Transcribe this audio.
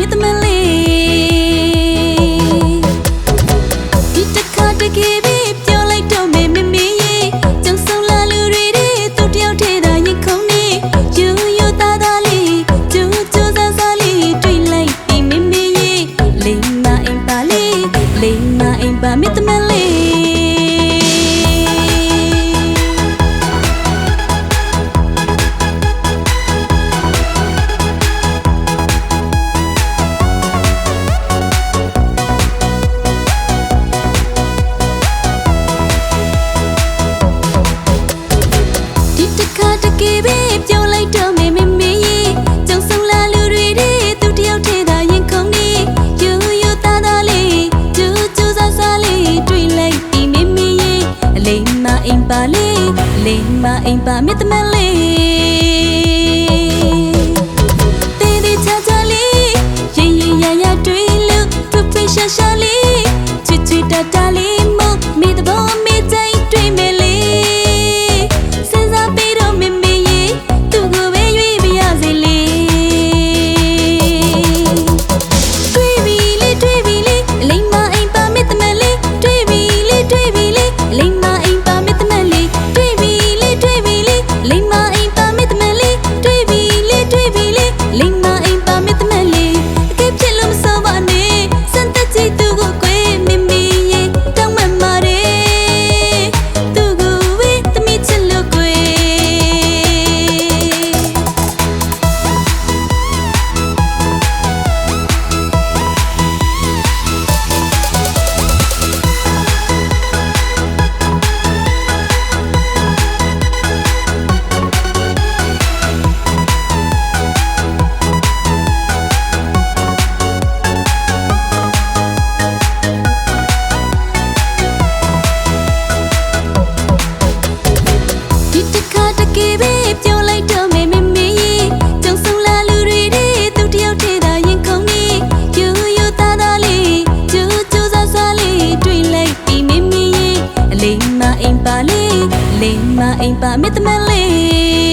Ultimately ပါလေလိမ်မအိမ်ပါမြတ်တမန်လေး အိမ်ပါလေးလိမ်မအိမ်ပါမေတ္တမလေး